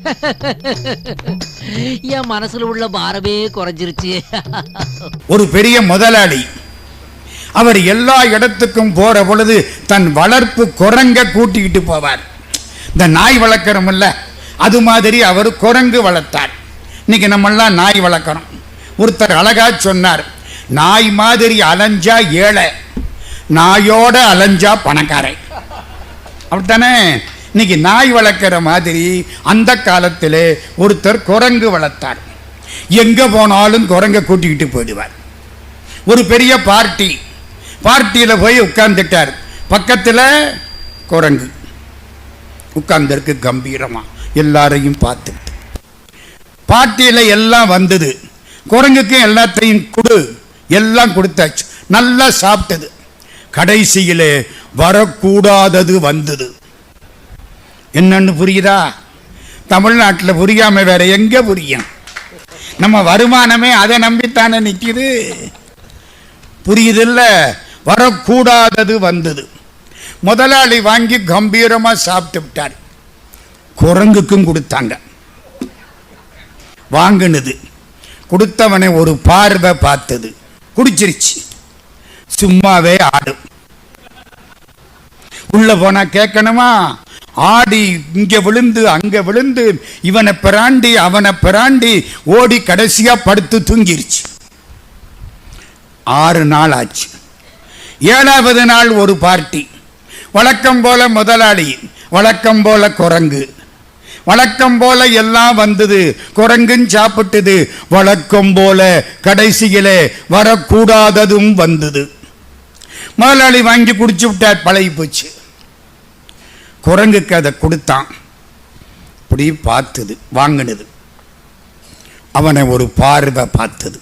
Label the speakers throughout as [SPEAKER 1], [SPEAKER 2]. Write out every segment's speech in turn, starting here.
[SPEAKER 1] என் மனசுல உள்ள பாரமே குறைஞ்சிருச்சு.
[SPEAKER 2] ஒரு பெரிய முதலாளி. அவர் எல்லா இடத்துக்கும் போற பொழுது தன் வளர்ப்பு குரங்க கூட்டிக்கிட்டு போவார். இந்த நாய் வளர்க்குறோம் அது மாதிரி அவர் குரங்கு வளர்த்தார். இன்னைக்கு நம்மெல்லாம் நாய் வளர்க்குறோம் ஒருத்தர் அழகா சொன்னார் நாய் மாதிரி அலைஞ்சா ஏழை நாயோட அலைஞ்சா பணக்காரன். அப்படித்தானே? இன்னைக்கு நாய் வளர்க்குற மாதிரி அந்த காலத்தில் ஒருத்தர் குரங்கு வளர்த்தார். எங்கே போனாலும் குரங்கை கூட்டிக்கிட்டு போயிடுவார். ஒரு பெரிய பார்ட்டி. பார்ட்டியில் போய் உட்கார்ந்துட்டார். பக்கத்தில் குரங்கு. உட்கார்ந்துருக்கு கம்பீரமாக எல்லாரையும் பார்த்துட்டு பார்ட்டியில் எல்லாம் வந்தது. குரங்குக்கு எல்லாத்தையும் கொடு. எல்லாம் கொடுத்தாச்சு. நல்லா சாப்பிட்டது. கடைசியில் வரக்கூடாதது வந்தது. என்னன்னு புரியுதா? தமிழ்நாட்டில் புரியாம வேற எங்க புரியும்? நம்ம வருமானமே அதை நம்பித்தானே நிற்கிது புரியுதில்ல? வரக்கூடாதது வந்தது. முதலாளி வாங்கி கம்பீரமா சாப்பிட்டு விட்டார். குரங்குக்கும் கொடுத்தாங்க. வாங்கினது. கொடுத்தவனை ஒரு பார்வை பார்த்தது. குடிச்சிருச்சு. சும்மாவே ஆடும் உள்ள போனா கேட்கணுமா? ஆடி இங்கே விழுந்து அங்கே விழுந்து இவனை பிராண்டி அவனை பிராண்டி ஓடி கடைசியாக படுத்து தூங்கிருச்சு. ஆறு நாள் ஆச்சு. ஏழாவது நாள் ஒரு பார்ட்டி. வழக்கம் போல முதலாளி வழக்கம் போல குரங்கு. வழக்கம் போல எல்லாம் வந்தது குரங்கும் சாப்பிட்டது வழக்கம் போல கடைசியிலே வரக்கூடாததும் வந்தது. முதலாளி வாங்கி குடிச்சு விட்டார் பழகி போச்சு குரங்குக்கு அதை கொடுத்தான். இப்படி பார்த்தது வாங்கினது. அவனை ஒரு பார்வை பார்த்தது.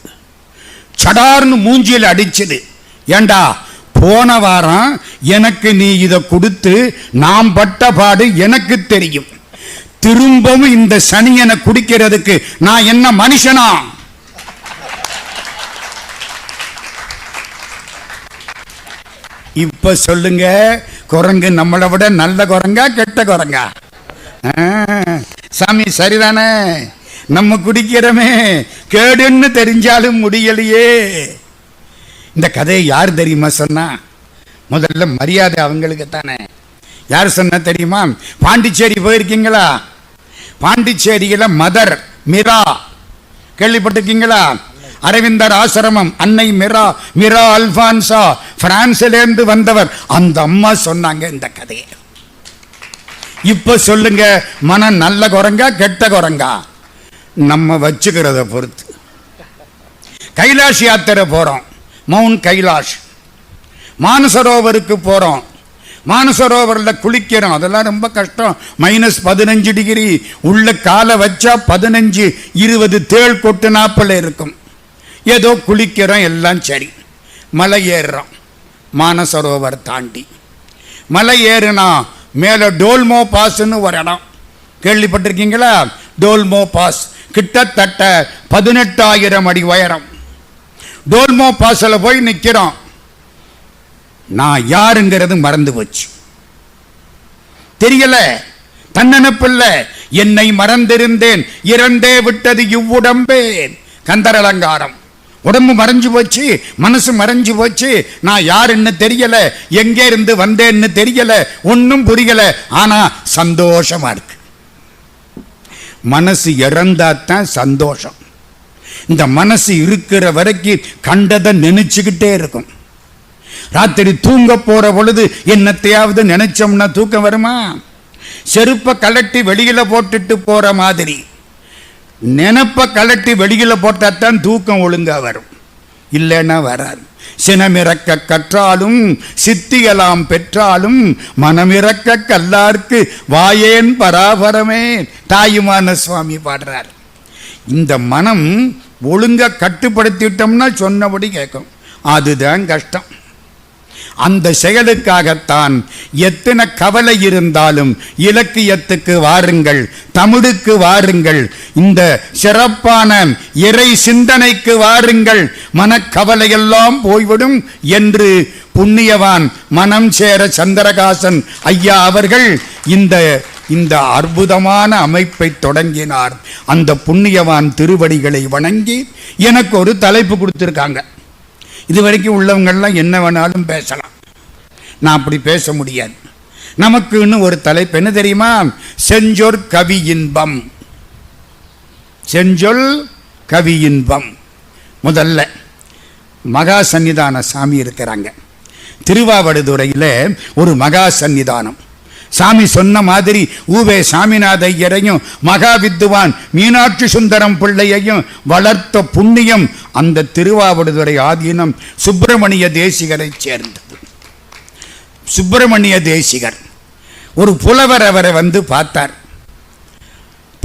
[SPEAKER 2] சடார்னு மூஞ்சியில் அடிச்சது. ஏண்டா போன வாரம் எனக்கு நீ இதை கொடுத்து நாம் பட்ட பாடு எனக்கு தெரியும். திரும்பவும் இந்த சனியனை குடிக்கிறதுக்கு நான் என்ன மனுஷனா? இப்ப சொல்லுங்க குரங்கு நம்மளை விட நல்ல குரங்கா கெட்ட குரங்கா? ஆ, சாமி சரிதானே? நம்ம குடிக்கிறோமே கேடுன்னு தெரிஞ்சாலும் முடியலையே. இந்த கதையை யார் தெரியுமா சொன்னா? முதல்ல மரியாதை அவங்களுக்கு தானே யார் சொன்னா தெரியுமா? பாண்டிச்சேரி போயிருக்கீங்களா? பாண்டிச்சேரியில மதர் மிரா. கேள்விப்பட்டிருக்கீங்களா? அரவிந்தர் ஆசிரமம் அன்னை மிரா மிரா அல்பான்சா பிரான்சிலேருந்து வந்தவர். அந்த அம்மா சொன்னாங்க இந்த கதையை. இப்ப சொல்லுங்க மனம் நல்ல குரங்கா கெட்ட குரங்கா? நம்ம வச்சுக்கிறத பொறுத்து. கைலாஷ் யாத்திரை போறோம். மவுண்ட் கைலாஷ். மானசரோவருக்கு போறோம். மானசரோவரில் குளிக்கிறோம். அதெல்லாம் ரொம்ப கஷ்டம். மைனஸ் பதினஞ்சு டிகிரி உள்ள காலை வச்சா பதினஞ்சு இருபது தேள் கொட்டு நாப்பில் இருக்கும். ஏதோ குளிக்கிறோம் எல்லாம் சரி. மலை ஏறுறோம். மானசரோவர் தாண்டி. மலை ஏறுனா மேலே டோல்மோ பாஸ்ன்னு ஒரு இடம். கேள்விப்பட்டிருக்கீங்களா? டோல்மோ பாஸ். கிட்டத்தட்ட பதினெட்டாயிரம் அடி உயரம். டோல்மோ பாஸில் போய் நிற்கிறோம் நான் யாருங்கிறது மறந்து போச்சு. தெரியல. தன்னனப்பில்ல. என்னை மறந்திருந்தேன். இறந்தே விட்டது இவ்வுடம்பே. கந்தரலங்காரம். உடம்பு மறைஞ்சு போச்சு மனசு மறைஞ்சு போச்சு. நான் யாருன்னு தெரியல எங்கே இருந்து வந்தேன்னு தெரியல ஒன்றும் புரியல. ஆனா சந்தோஷமா இருக்கு. மனசு இறந்தாதான் சந்தோஷம். இந்த மனசு இருக்கிற வரைக்கும் கண்டதை நினைச்சுக்கிட்டே இருக்கும். ராத்திரி தூங்க போற பொழுது என்னத்தையாவது நினைச்சோம்னா தூக்கம் வருமா? செருப்பை கலட்டி வெளியில போட்டுட்டு போற மாதிரி. நினப்பை கலட்டி போட்டால் தான் தூக்கம் ஒழுங்காக வரும். இல்லைன்னா வராது. சினமிறக்க கற்றாலும் சித்தியலாம் பெற்றாலும் மனமிறக்க கல்லார்க்கு வாயேன் பராபரமே தாயுமான சுவாமி பாடுறார். இந்த மனம் ஒழுங்காக கட்டுப்படுத்திட்டோம்னா சொன்னபடி கேட்கும். அதுதான் கஷ்டம். அந்த செயலுக்காகத்தான் எத்தனை கவலை இருந்தாலும் இலக்கியத்துக்கு வாருங்கள் தமிழுக்கு வாருங்கள் இந்த சிறப்பான இறை சிந்தனைக்கு வாருங்கள். மனக்கவலையெல்லாம் போய்விடும் என்று புண்ணியவான் மனம் சேர சந்திரகாசன் ஐயா அவர்கள் இந்த இந்த அற்புதமான அமைப்பை தொடங்கினார். அந்த புண்ணியவான் திருவடிகளை வணங்கி எனக்கு ஒரு தலைப்பு கொடுத்துருக்காங்க. இது வரைக்கும் உள்ளவங்கள்லாம் என்ன வேணாலும் பேசலாம். நான் அப்படி பேச முடியாது. நமக்குன்னு ஒரு தலைப்பு என்ன தெரியுமா? செஞ்சொற் கவி இன்பம். செஞ்சொல் கவி இன்பம். முதல்ல மகா சந்நிதான சாமி இருக்கிறாங்க. திருவாவடுதுறையில் ஒரு மகா சந்நிதானம். சாமி சொன்ன மாதிரி ஊவே சாமிநாத ஐயரையும் மகா வித்துவான் மீனாட்சி சுந்தரம் பிள்ளையையும் வளர்த்த புண்ணியம் அந்த திருவாவடுதுறை ஆதீனம் சுப்பிரமணிய தேசிகரை சேர்ந்தது. சுப்பிரமணிய தேசிகர் ஒரு புலவர் அவரை வந்து பார்த்தார்.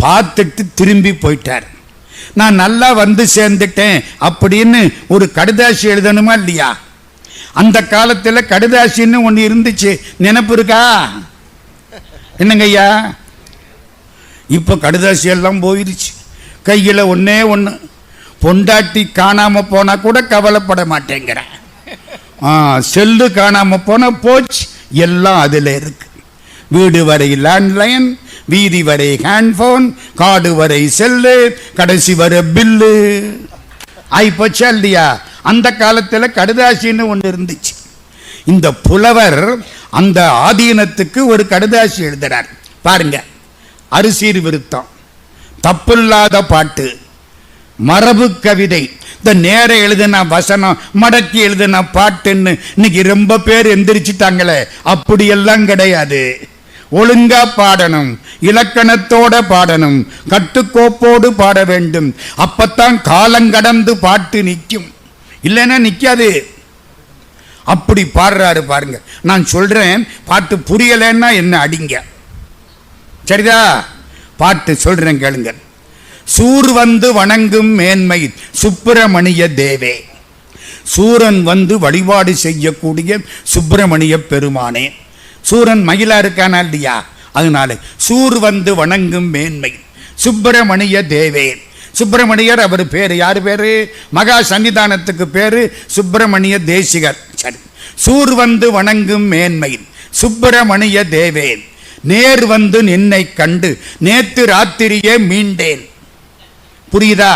[SPEAKER 2] பார்த்துட்டு திரும்பி போயிட்டார். நான் நல்லா வந்து சேர்ந்துட்டேன் அப்படின்னு ஒரு கடுதாசி எழுதணுமா இல்லையா? அந்த காலத்தில் கடுதாசின்னு ஒன்று இருந்துச்சு. நினப்பு இருக்கா? என்னங்க ஐயா? இப்போ கடுதாசி எல்லாம் போயிடுச்சு கையில் ஒன்றே ஒன்று பொண்டாட்டி காணாமல் போனால் கூட கவலைப்பட மாட்டேங்கிறேன் ஆ செல்லு காணாமல் போனால் போச்சு. எல்லாம் அதில் இருக்கு. வீடு வரை லேண்ட்லைன் வீதி வரை ஹேண்ட்ஃபோன் காடு வரை செல்லு கடைசி வரை பில்லு ஆயிப்போச்சா இல்லையா அந்த காலத்தில் கடுதாசின்னு ஒன்று இருந்துச்சு. இந்த புலவர் அந்த ஆதீனத்துக்கு ஒரு கடுதாசி எழுதுறார். பாருங்க. அரிசீர் விருத்தம். தப்பில்லாத பாட்டு. மரபு கவிதை. இந்த நேர எழுதின வசனம் மடக்கி எழுதின பாட்டுன்னு இன்னைக்கு ரொம்ப பேர் எந்திரிச்சிட்டாங்களே. அப்படியெல்லாம் கிடையாது. ஒழுங்கா பாடணும். இலக்கணத்தோட பாடணும். கட்டுக்கோப்போடு பாட வேண்டும். அப்பத்தான் காலங்கடந்து பாட்டு நிற்கும். இல்லைன்னா நிற்காது. அப்படி பாடுறாரு பாருங்க. நான் சொல்றேன் பாட்டு புரியலைன்னா என்ன அடிங்க. சரிதா? பாட்டு சொல்றேன் கேளுங்க. சூர் வந்து வணங்கும் மேன்மை சுப்பிரமணிய தேவே. சூரன் வந்து வழிபாடு செய்யக்கூடிய சுப்பிரமணிய பெருமானே. சூரன் மயிலா இருக்கானா இல்லையா? அதனால சூர் வந்து வணங்கும் மேன்மை சுப்பிரமணிய தேவே. சுப்பிரமணியர் அவர் பேர் யார் பேரு? மகா சன்னிதானத்துக்கு பேரு சுப்பிரமணிய தேசிகர். சூர் வந்து வணங்கும் மேன்மை சுப்பிரமணிய தேவேன். நேர் வந்து நின்னை கண்டு நேத்து ராத்திரியே மீண்டேன். புரியுதா?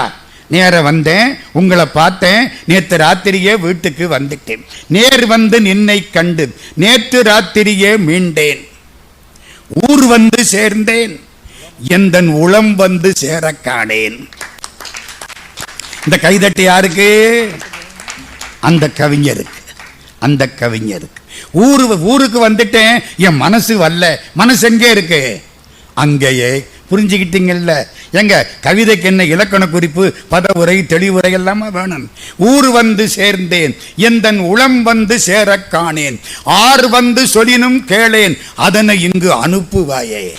[SPEAKER 2] நேர வந்தேன் உங்களை பார்த்தேன் நேற்று ராத்திரியே வீட்டுக்கு வந்துட்டேன். நேர் வந்து நின்னை கண்டு நேற்று ராத்திரியே மீண்டேன். ஊர் வந்து சேர்ந்தேன் எந்தன் உளம் வந்து சேர காணேன். இந்த கைதட்டு யாருக்கு? அந்த கவிஞருக்கு. அந்த கவிஞருக்கு. ஊரு ஊருக்கு வந்துட்டேன் என் மனசு வரல. மனசு எங்கே இருக்கு? அங்கேயே. புரிஞ்சுக்கிட்டீங்கல்ல? எங்க கவிதைக்கு என்ன இலக்கண குறிப்பு? பதவுரை தெளிவுரை எல்லாமே வேணும். ஊர் வந்து சேர்ந்தேன் எந்தன் உளம் வந்து சேரக் காணேன். ஆர் வந்து சொல்லினும் கேளேன் அதனை இங்கு அனுப்புவாயே.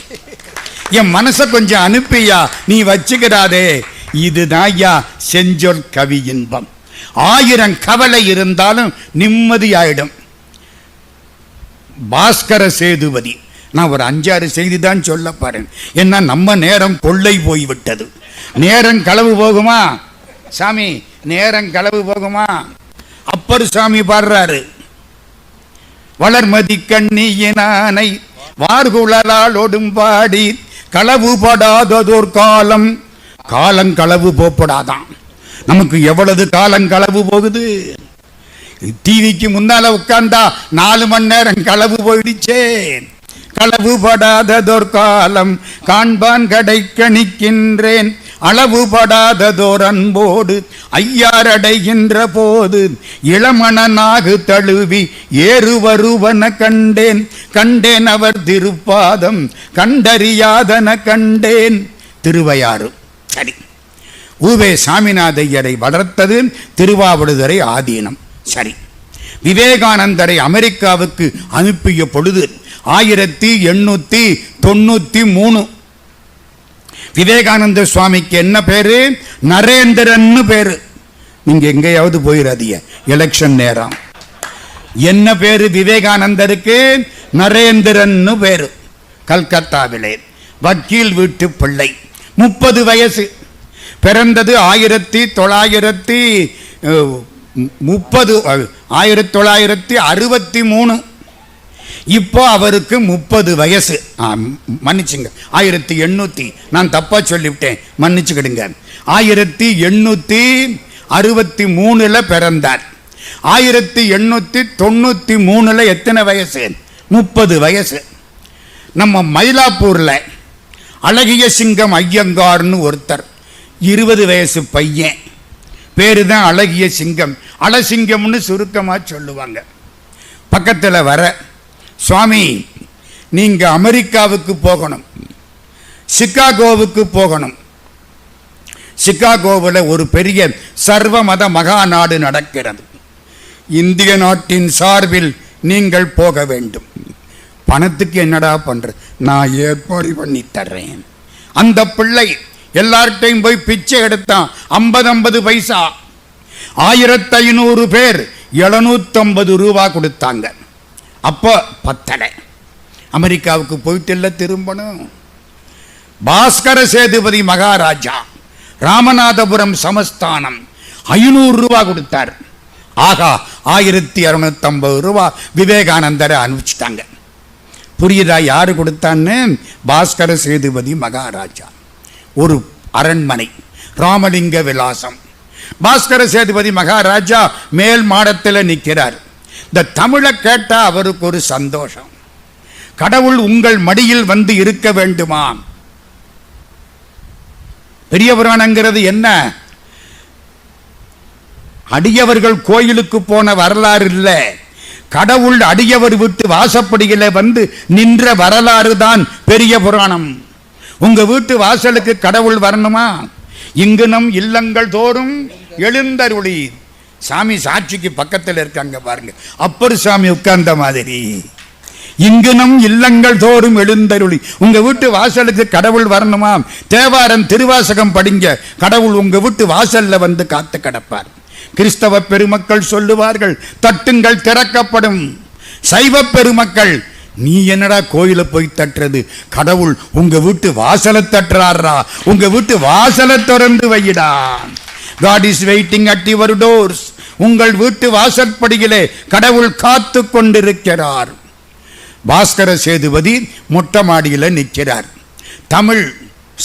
[SPEAKER 2] என் மனசை கொஞ்சம் அனுப்பியா? நீ வச்சுக்கிறாதே இதுதான் ஐயா செஞ்சொல் கவி இன்பம். ஆயிரம் கவலை இருந்தாலும் நிம்மதியாயிடும். பாஸ்கர சேதுபதி நான் ஒரு அஞ்சாறு செய்தி தான் சொல்ல பாருங்க என்ன நம்ம நேரம் கொள்ளை போய்விட்டது. நேரம் களவு போகுமா? சாமி நேரம் களவு போகுமா? அப்பர் சாமி பாடுறாரு. வளர்மதி கண்ணியினானை வார்குழலால் ஒடும்பாடி களவு படாததோர் காலம். காலம் களவு போப்படாதான். நமக்கு எவ்வளவு காலம் களவு போகுது? டிவிக்கு முன்னால உட்கார்ந்தா நாலு மணி நேரம் களவு போயிடுச்சே களவு படாததோர் காலம் காண்பான் கடை கணிக்கின்றேன் அளவு படாததோர் அன்போடு ஐயாரடைகின்ற போது இளமணனாகு தழுவி ஏறு வருவன கண்டேன். கண்டேன் அவர் திருப்பாதம் கண்டறியாதன கண்டேன். திருவையாறு. சரி. ஊவே சாமிநாதையரை வளர்த்தது திருவாவடுதுறை ஆதீனம். சரி. விவேகானந்தரை அமெரிக்காவுக்கு அனுப்பிய பொழுது ஆயிரத்தி எண்ணூத்தி தொண்ணூத்தி மூணு. விவேகானந்த சுவாமிக்கு என்ன பேரு? நரேந்திரன்னு பேரு. நீங்க எங்கேயாவது போயிடாதீங்க எலெக்ஷன் நேரம். என்ன பேரு விவேகானந்தருக்கு? நரேந்திரன்னு பேரு. கல்கத்தாவிலே. வக்கீல் வீட்டு பிள்ளை. முப்பது வயசு. பிறந்தது ஆயிரத்தி தொள்ளாயிரத்தி முப்பது ஆயிரத்தி தொள்ளாயிரத்தி அறுபத்தி மூணு. இப்போ அவருக்கு முப்பது வயசு. மன்னிச்சுங்க. ஆயிரத்தி எண்ணூற்றி நான் தப்பாக சொல்லிவிட்டேன். மன்னிச்சுக்கிடுங்க. ஆயிரத்தி எண்ணூற்றி அறுபத்தி மூணில் பிறந்தார். ஆயிரத்தி எண்ணூற்றி தொண்ணூற்றி மூணில் எத்தனை வயசு? முப்பது வயசு. நம்ம மயிலாப்பூரில் அழகிய சிங்கம் ஐயங்கார்னு ஒருத்தர். இருபது வயசு பையன். பேரு தான் அழகிய சிங்கம். அழசிங்கம்னு சுருக்கமாக சொல்லுவாங்க. பக்கத்தில் வர சுவாமி நீங்கள் அமெரிக்காவுக்கு போகணும். சிக்காகோவுக்கு போகணும். சிக்காகோவில் ஒரு பெரிய சர்வ மத மகா நாடு நடக்கிறது. இந்திய நாட்டின் சார்பில் நீங்கள் போக வேண்டும். பணத்துக்கு என்னடா பண்ணுறது நான் ஏற்பாடு பண்ணி தர்றேன். அந்த பிள்ளை எல்லார்ட்டையும் போய் பிச்சை எடுத்தான். ஐம்பது ஐம்பது பைசா. ஆயிரத்தி ஐநூறு பேர் எழுநூத்தம்பது ரூபா கொடுத்தாங்க. அப்போ பத்தலை அமெரிக்காவுக்கு போயிட்டு இல்லை திரும்பணும். பாஸ்கர சேதுபதி மகாராஜா ராமநாதபுரம் சமஸ்தானம் ஐநூறு ரூபா கொடுத்தார். ஆகா ஆயிரத்தி இரநூத்தம்பது ரூபா விவேகானந்தரை அனுப்பிச்சிட்டாங்க. புரியுதா யார் கொடுத்தான்னு? பாஸ்கர சேதுபதி மகாராஜா. ஒரு அரண்மனை. ராமலிங்க விலாசம். பாஸ்கர சேதுபதி மகாராஜா மேல் மாடத்தில் நிற்கிறார் இந்த தமிழை கேட்டா அவருக்கு ஒரு சந்தோஷம். கடவுள் உங்கள் மடியில் வந்து இருக்க வேண்டுமா? பெரிய புராணங்கிறது என்ன? அடியவர்கள் கோயிலுக்கு போன வரலாறு இல்லை. கடவுள் அடியவர் விட்டு வாசப்படியில வந்து நின்ற வரலாறு தான் பெரிய புராணம். உங்க வீட்டு வாசலுக்கு கடவுள் வரணுமா? இங்கு நம் இல்லங்கள் தோறும் எழுந்தருளி. சாமி சாட்சிக்கு பக்கத்தில் இருக்காங்க பாருங்க. அப்பர் சாமி உட்கார்ந்த மாதிரி. இங்கு நம் இல்லங்கள் தோறும் எழுந்தருளி. உங்க வீட்டு வாசலுக்கு கடவுள் வரணுமா? தேவாரம் திருவாசகம் படிங்க. கடவுள் உங்க வீட்டு வாசல்ல வந்து காத்து கிடப்பார். கிறிஸ்தவ பெருமக்கள் சொல்லுவார்கள் தட்டுங்கள் திறக்கப்படும். சைவ பெருமக்கள் நீ என்னடா கோயில போய் தட்டுறது? கடவுள் உங்க வீட்டு வாசலை தட்டுறாரா உங்க வீட்டு வாசலை திறந்து வையிடா. God is waiting at your doors உங்கள் வீட்டு வாசற்படியிலே கடவுள் காத்து கொண்டிருக்கிறார். பாஸ்கர சேதுபதி மொட்டை மாடியில் நிற்கிறார் தமிழ்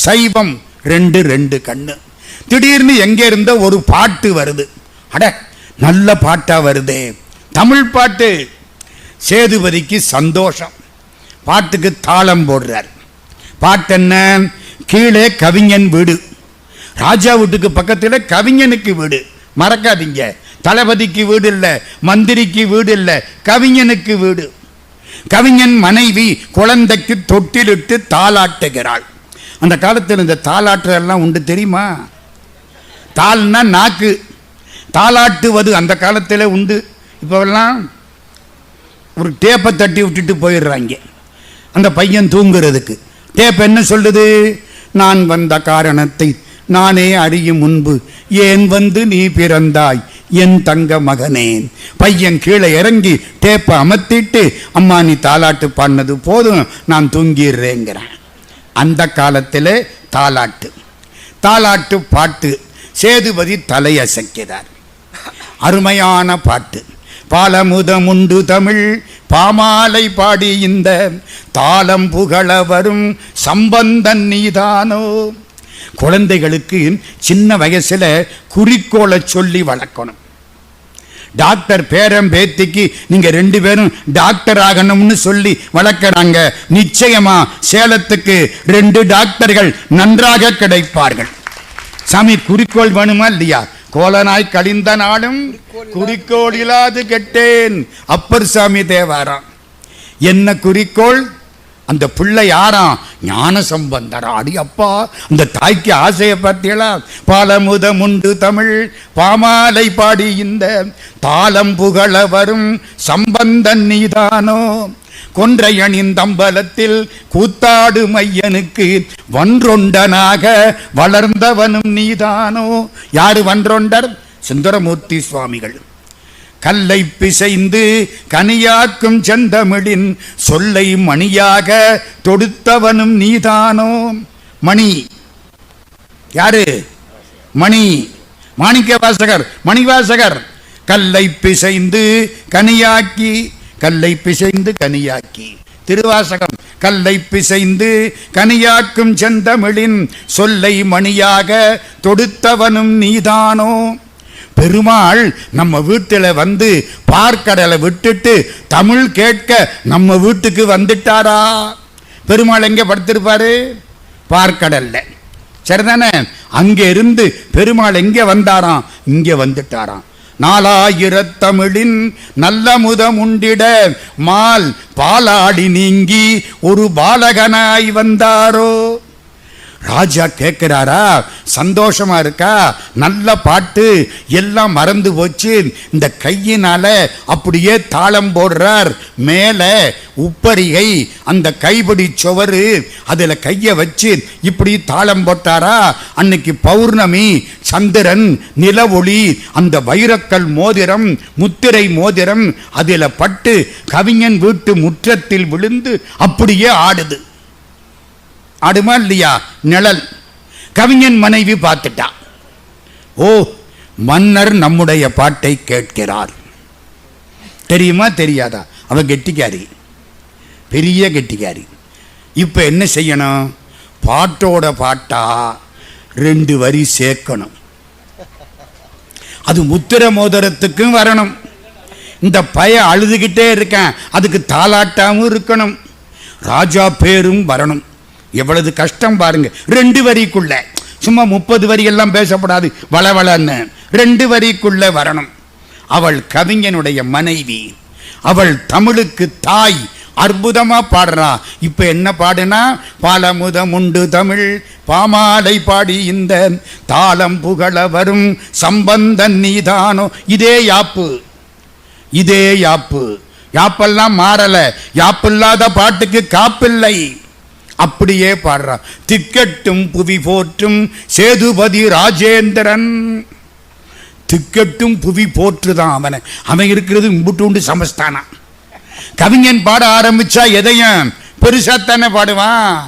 [SPEAKER 2] சைவம் ரெண்டு ரெண்டு கண்ணு. திடீர்னு எங்கே இருந்த ஒரு பாட்டு வருது. அட நல்ல பாட்டா வருதே. தமிழ் பாட்டு சேதுபதிக்கு சந்தோஷம். பாட்டுக்கு தாளம் போடுறார். பாட்டு என்ன கீழே கவிஞன் வீடு. ராஜா வீட்டுக்கு பக்கத்தில் கவிஞனுக்கு வீடு. மறக்காதீங்க. தளபதிக்கு வீடு இல்லை மந்திரிக்கு வீடு இல்லை கவிஞனுக்கு வீடு. கவிஞன் மனைவி குழந்தைக்கு தொட்டிலிட்டு தாளாட்டுகிறாள். அந்த காலத்தில் இந்த தாளாட்டுறதெல்லாம் உண்டு தெரியுமா? தாள்னா நாக்கு. தாளாட்டுவது அந்த காலத்தில் உண்டு. இப்போவெல்லாம் ஒரு டேப்பை தட்டி விட்டுட்டு போயிடுறாங்க. அந்த பையன் தூங்குறதுக்கு. டேப் என்ன சொல்லுது? நான் வந்த காரணத்தை நானே அறியும் முன்பு ஏன் வந்து நீ பிறந்தாய்? என் தங்க மகனே. பையன் கீழே இறங்கி டேப்பை அமர்த்திட்டு அம்மா நீ தாலாட்டு பாடினது போதும் நான் தூங்கிடுறேங்கிறேன். அந்த காலத்தில் தாலாட்டு. தாலாட்டு பாட்டு சேதுபதி தலையசைக்கிறார். அருமையான பாட்டு. பாலமுதமுண்டு தமிழ் பாமாலை பாடி இந்த தாளம் புகழ வரும் சம்பந்தன் நீதானோ? குழந்தைகளுக்கு சின்ன வயசுல குறிக்கோளை சொல்லி வளர்க்கணும். டாக்டர் பேரம் பேத்திக்கு நீங்க ரெண்டு பேரும் டாக்டர் ஆகணும்னு சொல்லி வளர்க்குறாங்க. நிச்சயமா சேலத்துக்கு ரெண்டு டாக்டர்கள் நன்றாக கிடைப்பார்கள். சாமி குறிக்கோள் வேணுமா இல்லையா? கோலனாய் கழிந்த நாளும் குறிக்கோள் இல்லாது கெட்டேன். அப்பர் சாமி தேவாராம் என்ன குறிக்கோள்? அந்த பிள்ளை யாராம் ஞான சம்பந்தரா? அடி அப்பா அந்த தாய்க்கு ஆசையை பார்த்தீங்களா பாலமுதம் உண்டு தமிழ் பாமாலை பாடி இந்த தாளம் புகழ வரும் சம்பந்தன் நீதானோ? கொன்றையணிந்தம்பலத்தில் கூத்தாடு மையனுக்கு வன்றொண்டனாக வளர்ந்தவனும் நீதானோ? யாரு வன்றொண்டர்? சுந்தரமூர்த்தி சுவாமிகள். கல்லை பிசைந்து கனியாக்கும் செந்தமிழின் சொல்லை மணியாக தொடுத்தவனும் நீதானோ? மணி. யாரு? மணி. மாணிக்க வாசகர் மணிவாசகர். கல்லை பிசைந்து கனியாக்கி கல்லை பிசைந்து கனியாக்கி. திருவாசகம் கல்லை பிசைந்து கனியாக்கும் செந்தமிழின் சொல்லை மணியாக தொடுத்தவனும் நீதானோ? பெருமாள் நம்ம வீட்டில் வந்து பார்க்கடலை விட்டுட்டு தமிழ் கேட்க நம்ம வீட்டுக்கு வந்துட்டாரா? பெருமாள் எங்கே படுத்திருப்பாரு? பார்க்கடல்ல. சரிதானே? அங்கே இருந்து பெருமாள் எங்கே வந்தாராம்? இங்கே வந்துட்டாராம். நாலாயிரத்தமிழின் நல்ல முதம் உண்டிட மால் பாலாடி நீங்கி ஒரு பாலகனாய் வந்தாரோ? ராஜா கேட்குறாரா? சந்தோஷமா இருக்கா? நல்ல பாட்டு. எல்லாம் மறந்து போச்சு. இந்த கையினால அப்படியே தாளம் போடுறார். மேலே உப்பரிகை. அந்த கைப்பிடி சுவரு. அதில் கையை வச்சு இப்படி தாளம் போட்டாரா? அன்னைக்கு பௌர்ணமி சந்திரன் நிலவொளி அந்த வைரக்கல் மோதிரம் முத்திரை மோதிரம் அதில் பட்டு கவிஞன் வீட்டு முற்றத்தில் விழுந்து அப்படியே ஆடுது. ஆடுமா இல்லையா? நிழல். கவிஞன் மனைவி பார்த்துட்டா. ஓ மன்னர் நம்முடைய பாட்டை கேட்கிறார். தெரியுமா தெரியாதா? அவன் கெட்டிக்காரி. பெரிய கெட்டிக்காரி. இப்போ என்ன செய்யணும்? பாட்டோட பாட்டா ரெண்டு வரி சேர்க்கணும். அது முத்திர மோதிரத்துக்கும் வரணும். இந்த பய அழுதுகிட்டே இருக்கேன். அதுக்கு தாளாட்டாமும் இருக்கணும். ராஜா பேரும் வரணும். எவ்வளவு கஷ்டம் பாருங்க. ரெண்டு வரிக்குள்ள. சும்மா முப்பது வரியெல்லாம் பேசப்படாது. வளவளன்னு ரெண்டு வரிக்குள்ள வரணும். அவள் கவிஞனுடைய மனைவி. அவள் தமிழுக்கு தாய். அற்புதமா பாடுறா. இப்ப என்ன பாடுனா? பாலமுதம் உண்டு தமிழ். பாமாலை பாடி இந்த தாளம் புகழ வரும் சம்பந்தன் நீதானோ. இதே யாப்பு. இதே யாப்பு. யாப்பெல்லாம் மாறல. யாப்பில்லாத பாட்டுக்கு காப்பில்லை. அப்படியே பாடுறா. திக்கட்டும் புவி போற்றும் சேதுபதி ராஜேந்திரன். திக்கட்டும் புவி போற்றுதான் அவனை. அவன் இருக்கிறது இம்புட்டு சமஸ்தானா. கவிஞன் பாட ஆரம்பிச்சா எதையும் பெருசாத்தானே பாடுவான்.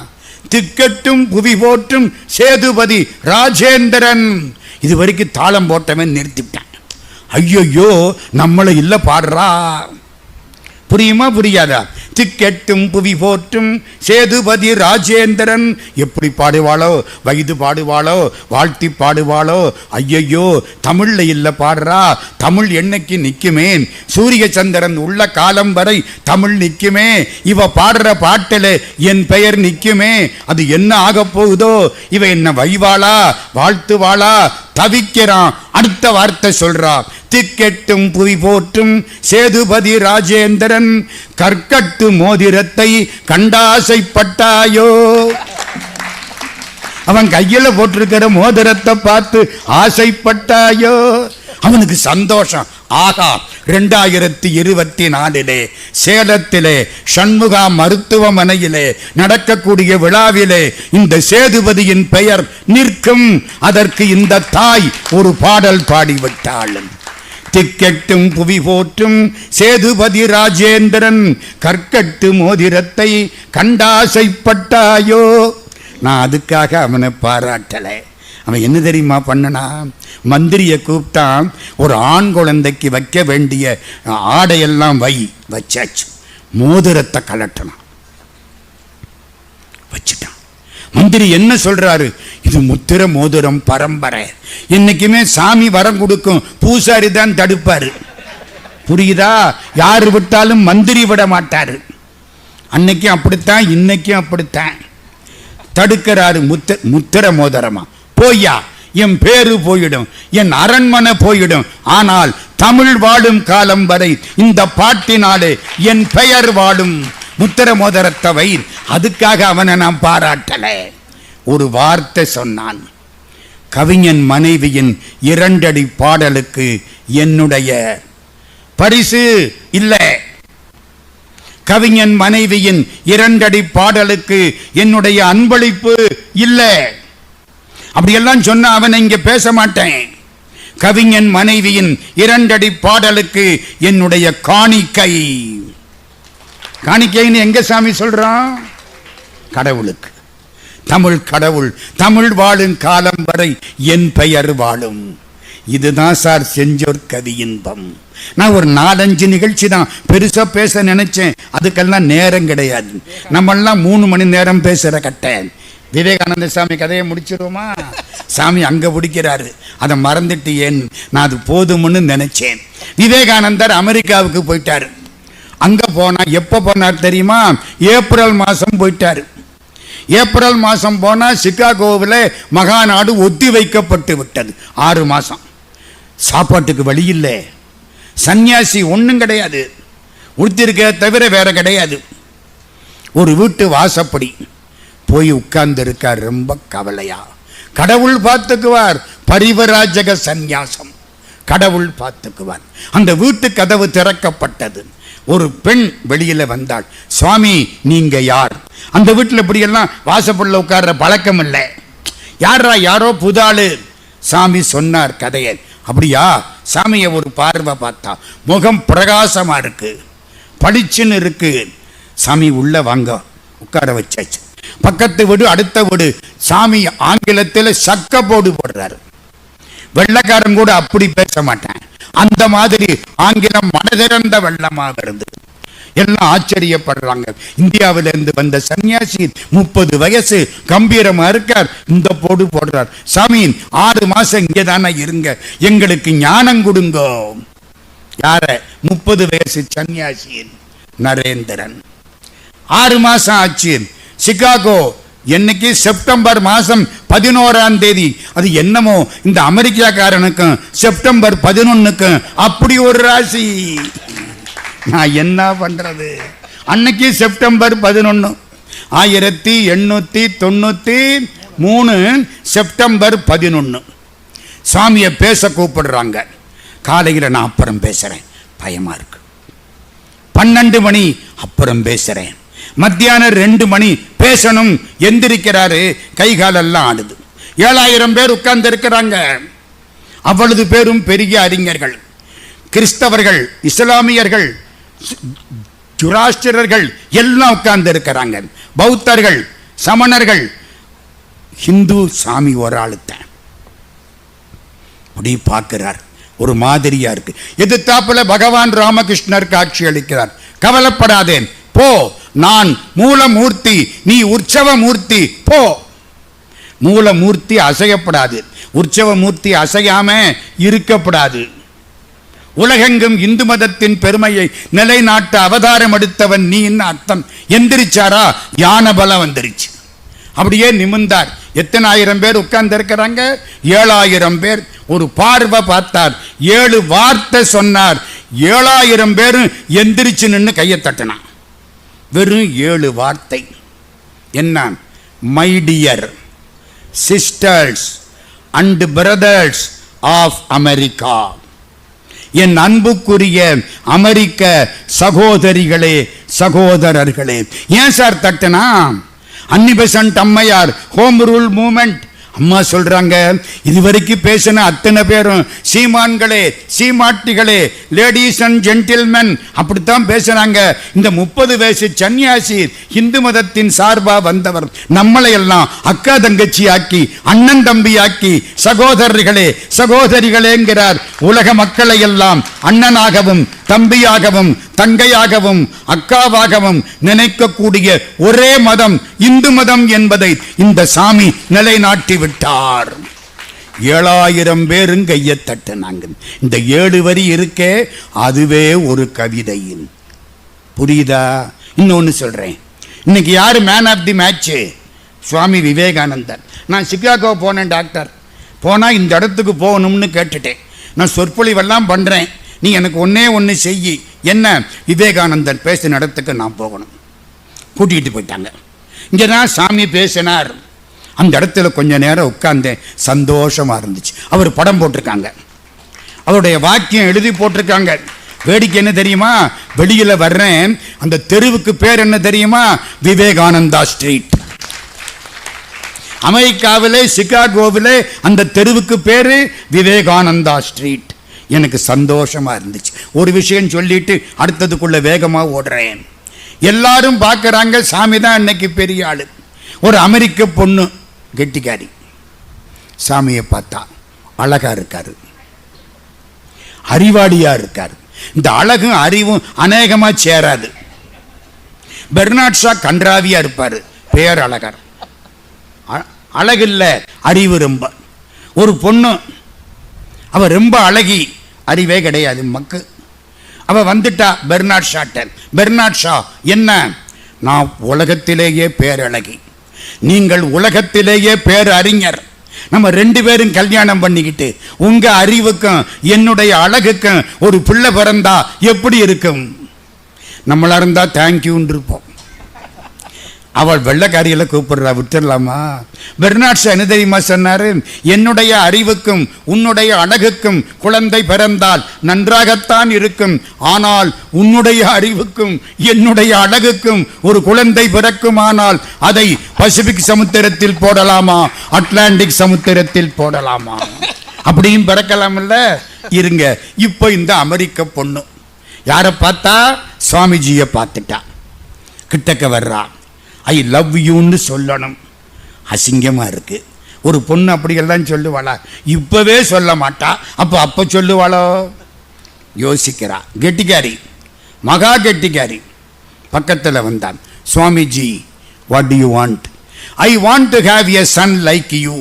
[SPEAKER 2] திக்கட்டும் புவி போற்றும் சேதுபதி ராஜேந்திரன். இது வரைக்கும் தாளம் போட்டவன் நிறுத்திவிட்டான். ஐயோ நம்மளை இல்லை பாடுறா. புரியுமா புரியாதா? திக்கெட்டும் புவி போற்றும் சேதுபதி ராஜேந்திரன் எப்படி பாடுவாளோ வயது பாடுவாளோ வாழ்த்தி பாடுவாளோ ஐயையோ தமிழில் இல்லை பாடுறா தமிழ் என்னைக்கு நிற்குமேன் சூரிய சந்திரன் உள்ள காலம் வரை தமிழ் நிற்குமே இவ பாடுற பாட்டில் என் பெயர் நிற்குமே அது என்ன ஆக போகுதோ இவ என்ன வைவாளா வாழ்த்துவாளா தவிக்கிறான் அடுத்த வார்த்தை சொல்றா. திக்கெட்டும் புவி போற்றும் சேதுபதி ராஜேந்திரன். கற்கட்டு மோதிரத்தை கண்டாசைப்பட்டாயோ? அவன் கையில போட்டிருக்கிற மோதிரத்தை பார்த்து ஆசைப்பட்டாயோ? அவனுக்கு சந்தோஷம். ஆகா ரெண்டாயிரத்தி இருபத்தி நாலிலே சேலத்திலே சண்முகா மருத்துவமனையிலே நடக்கக்கூடிய விழாவிலே இந்த சேதுபதியின் பெயர் நிற்கும். அதற்கு இந்த தாய் ஒரு பாடல் பாடிவிட்டாள். திக்கெட்டும் புவி போற்றும் சேதுபதி ராஜேந்திரன். கற்கட்டு மோதிரத்தை கண்டாசைப்பட்டாயோ? நான் அதுக்காக அவனை பாராட்டலை. அவன் என்ன தெரியுமா பண்ணனா? மந்திரியை கூப்பிட்டான். ஒரு ஆண் குழந்தைக்கு வைக்க வேண்டிய ஆடையெல்லாம் வை. வச்சாச்சு. மோதிரத்தை கலட்டணும் வச்சுட்டான். மந்திரி என்ன சொல்றாரு? இது முத்திர மோதிரம் பரம்பரை. இன்னைக்குமே சாமி வரம் கொடுக்கும். பூசாரி தான் தடுப்பாரு. புரியுதா? யார் விட்டாலும் மந்திரி விட மாட்டாரு. அன்னைக்கும் அப்படித்தான் இன்னைக்கும் அப்படித்தான். தடுக்கிறாரு முத்த முத்திர மோதிரமா. போய்யா என் பேரு போயிடும் என் அரண்மனை போயிடும். ஆனால் தமிழ் வாழும் காலம் வரை இந்த பாட்டினாலே என் பெயர் வாழும் முத்திர மோதிரத்தை வை அதுக்காக அவனை நான் பாராட்டலை. ஒரு வார்த்தை சொன்னான். கவிஞன் மனைவியின் இரண்டடி பாடலுக்கு என்னுடைய பரிசு இல்லை. கவிஞன் மனைவியின் இரண்டடி பாடலுக்கு என்னுடைய அன்பளிப்பு இல்லை. அப்படியெல்லாம் சொன்ன அவனை இங்கே பேச மாட்டேன். கவிஞன் மனைவியின் இரண்டடி பாடலுக்கு என்னுடைய காணிக்கை. காணிக்கைன்னு எங்க சாமி சொல்றான்? கடவுளுக்கு. தமிழ் கடவுள் தமிழ் வாழும் காலம் வரை என் பெயர் வாழும். இதுதான் சார் செஞ்சோர் கவி இன்பம். நான் ஒரு நாலஞ்சு நிகழ்ச்சி தான் பெருசா பேச நினைச்சேன். அதுக்கெல்லாம் நேரம் கிடையாது. நம்மெல்லாம் மூணு மணி நேரம் பேசுற கட்டேன் விவேகானந்த சாமி கதையை முடிச்சிருவோமா? சாமி அங்க பிடிக்கிறாரு அதை மறந்துட்டு ஏன்? நான் அது போதும்னு நினைச்சேன். விவேகானந்தர் அமெரிக்காவுக்கு போயிட்டாரு. அங்க போனா எப்ப போனார் தெரியுமா? ஏப்ரல் மாசம் போயிட்டாரு. ஏப்ரல் மாதம் போனால் சிகாகோவில் மகாநாடு ஒத்தி வைக்கப்பட்டு விட்டது. ஆறு மாதம் சாப்பாட்டுக்கு வழி இல்லை. சந்நியாசி ஒன்றும் கிடையாது. உடுத்திருக்க தவிர வேற கிடையாது. ஒரு வீட்டு வாசப்படி போய் உட்கார்ந்துருக்கார். ரொம்ப கவலையா. கடவுள் பார்த்துக்குவார். பரிவராஜக சந்நியாசம். கடவுள் பார்த்துக்குவார். அந்த வீட்டு கதவு திறக்கப்பட்டது. ஒரு பெண் வெளியில் வந்தாள். சுவாமி நீங்கள் யார்? அந்த வீட்டில் இப்படியெல்லாம் வாசப்படில் உட்கார்ற பழக்கம் இல்லை. யாரா யாரோ புதாளு? சாமி சொன்னார் கதையை அப்படியா? சாமியை ஒரு பார்வை பார்த்தா முகம் பிரகாசமா இருக்கு. பளிச்சுன்னு இருக்கு. சாமி உள்ள வாங்க. உட்கார வச்சாச்சு. பக்கத்து வீடு அடுத்த வீடு. சாமி ஆங்கிலத்தில் சக்க போடு போடுறாரு. வெள்ளக்காரன் கூட அப்படி பேச மாட்டேன். அந்த மாதிரி ஆங்கிலம் மனதிறந்த வெள்ளமாக இருந்தது. எல்லாம் ஆச்சரியப்படுறாங்க. இந்தியாவில இருந்து வந்த சன்னியாசி முப்பது வயசு கம்பீரமா இருக்கார். இந்த போடு போடுறார். சாமி ஆறு மாசம் இங்கே தானே இருங்க. எங்களுக்கு ஞானம் கொடுங்க. யார? முப்பது வயசு சன்னியாசியின் நரேந்திரன். ஆறு மாசம் ஆச்சு. சிகாகோ என்னைக்கு செப்டம்பர் மாதம் பதினோராம் தேதி? அது என்னமோ இந்த அமெரிக்காக்காரனுக்கும் செப்டம்பர் பதினொன்னுக்கும் அப்படி ஒரு ராசி. நான் என்ன பண்றது? அன்னைக்கு செப்டம்பர் பதினொன்று ஆயிரத்தி எண்ணூத்தி தொண்ணூத்தி மூணு செப்டம்பர் பதினொன்று சாமியை பேச கூப்பிடுறாங்க. காலையில் நான் அப்புறம் பேசுறேன். பயமா இருக்கு. பன்னெண்டு மணி அப்புறம் பேசுறேன். மத்தியானம் ரெண்டு மணி பேசணும் எந்திரிக்கிறாரு கை காலெல்லாம் ஆடுது. ஏழாயிரம் பேர் உட்கார்ந்து இருக்கிறாங்க அவ்வளவு பேரும் பெரிய அறிஞர்கள். கிறிஸ்தவர்கள் இஸ்லாமியர்கள் சுராஷ்டிரர்கள் ஜுராஷ்டிரர்கள் எல்லாம் உட்கார்ந்து இருக்கிறாங்க பௌத்தர்கள் சமணர்கள். ஹிந்து சாமி ஒரு ஆளுத்தேன் அப்படி பார்க்கிறார். ஒரு மாதிரியா இருக்கு. எதிர்த்தாப்புல பகவான் ராமகிருஷ்ணர் காட்சி அளிக்கிறார். கவலைப்படாதேன் போ நான் மூலமூர்த்தி நீ உற்சவ மூர்த்தி போ. மூலமூர்த்தி அசையப்படாது. உற்சவ மூர்த்தி அசையாம இருக்கப்படாது. உலகெங்கும் இந்து மதத்தின் பெருமையை நிலைநாட்ட அவதாரம் எடுத்தவன் நீன்னு அர்த்தம்? எந்திரிச்சாரா? யான பலம் வந்துருச்சு. அப்படியே நிமிர்ந்தார். எத்தனை ஆயிரம் பேர் உட்கார்ந்துருக்கிறாங்க? ஏழாயிரம் பேர். ஒரு பார்வை பார்த்தார். ஏழு வார்த்தை சொன்னார். ஏழாயிரம் பேரும் எந்திரிச்சு நின்று கையை தட்டினான். வெறும் ஏழு வார்த்தை. என்ன my dear sisters and brothers of America என் அன்புக்குரிய அமெரிக்க சகோதரிகளே சகோதரர்களே ஏன் சார் தட்டுனா? அன்னிபெசன்ட் அம்மையார் ஹோம் ரூல் மூமெண்ட் அம்மா சொல்றாங்க இதுவரைக்கும் பேசின அத்தனை பேரும் சீமான்களே சீமாட்டிகளே லேடிஸ் அண்ட் ஜென்டில்மென் அப்படித்தான் பேசுறாங்க. இந்த முப்பது வயசு சன்னியாசி இந்து மதத்தின் சார்பா வந்தவர் நம்மளை எல்லாம் அக்கா தங்கச்சி ஆக்கி அண்ணன் தம்பி ஆக்கி சகோதரர்களே சகோதரிகளேங்கிறார். உலக மக்களை எல்லாம் அண்ணனாகவும் தம்பியாகவும் தங்கையாகவும் அக்காவாகவும் நினைக்கக்கூடிய ஒரே மதம் இந்து மதம் என்பதை இந்த சாமி நிலைநாட்டி விட்டார். ஏழாயிரம் பேரும் கையை தட்டினாங்க இந்த ஏழு வரி இருக்கே அதுவே ஒரு கவிதையின் புரியுதா? இன்னொன்னு சொல்றேன். இன்னைக்கு யாரு man of the match Swami விவேகானந்தர். நான் சிக்காகோ போனேன் டாக்டர். போனா இந்த இடத்துக்கு போகணும்னு கேட்டுட்டேன். நான் சொற்பொழிவெல்லாம் பண்றேன். நீ எனக்கு ஒன்றே ஒன்று செய்யி. என்ன? விவேகானந்தர் பேசின இடத்துக்கு நான் போகணும். கூட்டிகிட்டு போயிட்டாங்க. இங்கே தான் சாமி பேசினார். அந்த இடத்துல கொஞ்ச நேரம் உட்கார்ந்தேன் சந்தோஷமாக இருந்துச்சு. அவர் படம் போட்டிருக்காங்க. அவருடைய வாக்கியம் எழுதி போட்டிருக்காங்க. வேடிக்கை என்ன தெரியுமா? வெளியில் வர்றேன். அந்த தெருவுக்கு பேர் என்ன தெரியுமா? விவேகானந்தா ஸ்ட்ரீட். அமெரிக்காவிலே சிகாகோவிலே அந்த தெருவுக்கு பேர் விவேகானந்தா ஸ்ட்ரீட். எனக்கு சந்தோஷமாக இருந்துச்சு. ஒரு விஷயம் சொல்லிட்டு அடுத்ததுக்குள்ளே வேகமாக ஓடுறேன். எல்லாரும் பார்க்குறாங்க சாமி தான் இன்னைக்கு பெரிய ஆள். ஒரு அமெரிக்க பொண்ணு. கெட்டிக்காரி. சாமியை பார்த்தா அழகா இருக்காரு. அறிவாளியா இருக்கார். இந்த அழகும் அறிவும் அநேகமா சேராது. பெர்னாட் ஷா கன்றாவியா இருப்பார். பேர் அழகர். அழகு இல்லை அறிவு ரொம்ப. ஒரு பொண்ணு அவ ரொம்ப அழகி அறிவே கிடையாது மக்கு. அவ வந்துட்டா பெர்னாட் ஷாட்டர் பெர்னாட் ஷா என்ன? நான் உலகத்திலேயே பேரழகி. நீங்கள் உலகத்திலேயே பேர் அறிஞர் நம்ம ரெண்டு பேரும் கல்யாணம் பண்ணிக்கிட்டு உங்க அறிவுக்கும் என்னுடைய அழகுக்கும் ஒரு பிள்ளை பிறந்தா எப்படி இருக்கும்? நம்மளா இருந்தா தேங்க்யூன்னு இருப்போம். அவள் வெள்ளைக்காரியில கூப்பிடுறா விட்டுடலாமா பெர்னாட் என்ன தெரியுமா சொன்னார்? என்னுடைய அறிவுக்கும் உன்னுடைய அழகுக்கும் குழந்தை பிறந்தால் நன்றாகத்தான் இருக்கும். ஆனால் உன்னுடைய அறிவுக்கும் என்னுடைய அழகுக்கும் ஒரு குழந்தை பிறக்குமானால் அதை பசிபிக் சமுத்திரத்தில் போடலாமா? அட்லாண்டிக் சமுத்திரத்தில் போடலாமா? அப்படியும் பிறக்கலாம்ல இருங்க இப்போ இந்த அமெரிக்க பொண்ணு. யாரை பார்த்தா? சுவாமிஜியை பார்த்துட்டா. கிட்டக்க வர்றா. ஐ லவ் யூன்னு சொல்லணும். அசிங்கமாக இருக்குது ஒரு பொண்ணு அப்படியெல்லாம் சொல்லுவாளா? இப்போவே சொல்ல மாட்டா. அப்போ அப்போ சொல்லுவாளோ? யோசிக்கிறா. கெட்டிக்காரி. மகா கெட்டிக்காரி. பக்கத்தில் வந்தான். Swamiji what do you want I want to have a son like you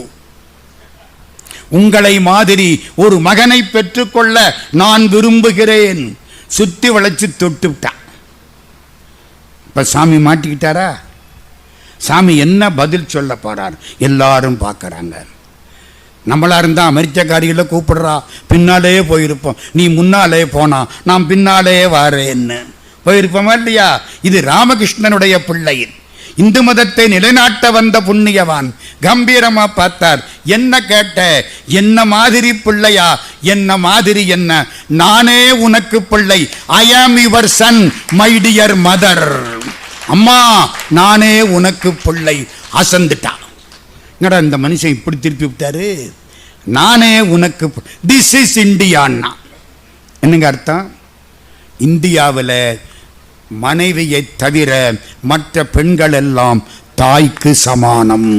[SPEAKER 2] உங்களை மாதிரி ஒரு மகனை பெற்றுக்கொள்ள நான் விரும்புகிறேன். சுத்தி வளைச்சு தொட்டு விட்டான் இப்ப சாமி மாட்டிக்கிட்டாரா? சாமி என்ன பதில் சொல்ல போறார்? எல்லாரும் பார்க்குறாங்க. நம்மளா இருந்தால் அமெரிக்கக்காரிகளை கூப்பிடுறா பின்னாலே போயிருப்போம். நீ முன்னாலே போனா நான் பின்னாலே வாரேன்னு. போயிருப்போமா இல்லையா? இது ராமகிருஷ்ணனுடைய பிள்ளை இந்து மதத்தை நிலைநாட்ட வந்த புண்ணியவான். கம்பீரமா பார்த்தார் என்ன கேட்ட? என்ன மாதிரி பிள்ளையா? என்ன மாதிரி என்ன? நானே உனக்கு பிள்ளை. I am your son my dear mother அம்மா நானே உனக்கு பிள்ளை. அசந்துட்டான். என்னடா இந்த மனுஷன் இப்படி திருப்பி விட்டாரு? நானே உனக்கு திஸ் இஸ் இந்தியான்னா என்னங்க அர்த்தம்? இந்தியாவில் மனைவியை தவிர மற்ற பெண்கள் எல்லாம் தாய்க்கு சமானம்.